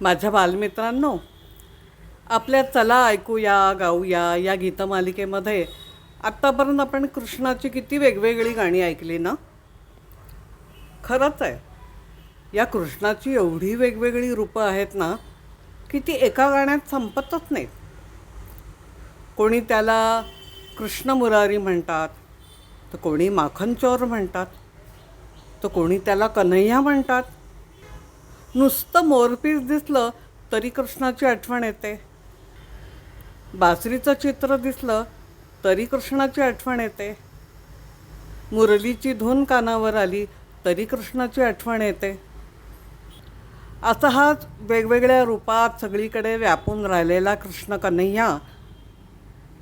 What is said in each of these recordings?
माझ्या बालमित्रांनो आपल्या चला ऐकूया गाऊया या गीतमालिकेमध्ये आत्तापर्यंत आपण कृष्णाची किती वेगवेगळी गाणी ऐकली ना? खरंच आहे. या कृष्णाची एवढी वेगवेगळी रूपं आहेत ना की ती एका गाण्यात संपतच नाहीत. कोणी त्याला कृष्ण मुरारी म्हणतात तर कोणी माखनचोर म्हणतात तर कोणी त्याला कन्हैया म्हणतात नुसतं मोरपीस दिसलं तरी कृष्णाची आठवण येते. बासरीचं चित्र दिसलं तरी कृष्णाची आठवण येते. मुरलीची धून कानावर आली तरी कृष्णाची आठवण येते. असा हाच वेगवेगळ्या रूपात सगळीकडे व्यापून राहिलेला कृष्ण कन्हैया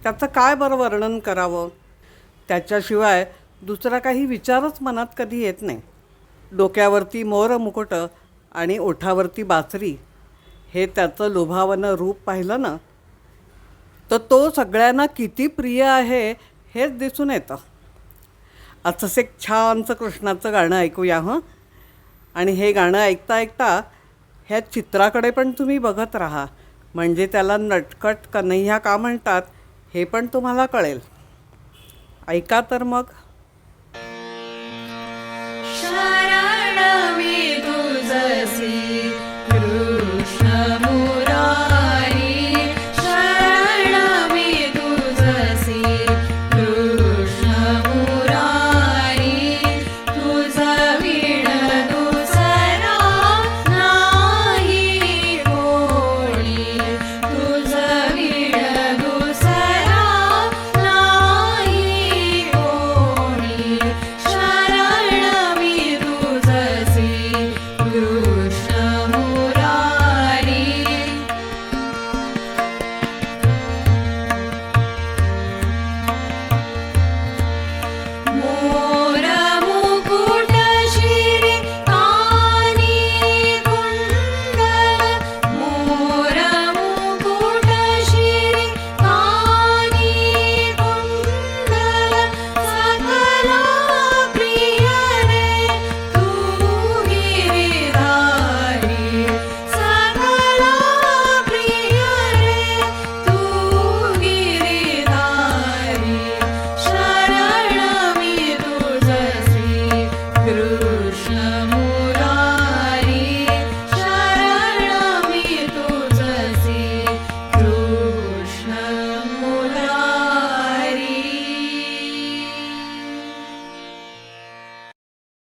त्याचं काय बरं वर्णन करावं? त्याच्याशिवाय दुसरा काही विचारच मनात कधी येत नाही. डोक्यावरती मोर मुकुट आणि ओठावरती बासरी हे त्याचं लोभावनं रूप पाहिलं ना तर तो सगळ्यांना किती प्रिय आहे हेच दिसून येतं. असंच एक छानचं कृष्णाचं गाणं ऐकूया हं? आणि हे गाणं ऐकता ऐकता ह्या चित्राकडे पण तुम्ही बघत राहा. म्हणजे त्याला नटखट कन्हैया का म्हणतात हे पण तुम्हाला कळेल. ऐका तर मग.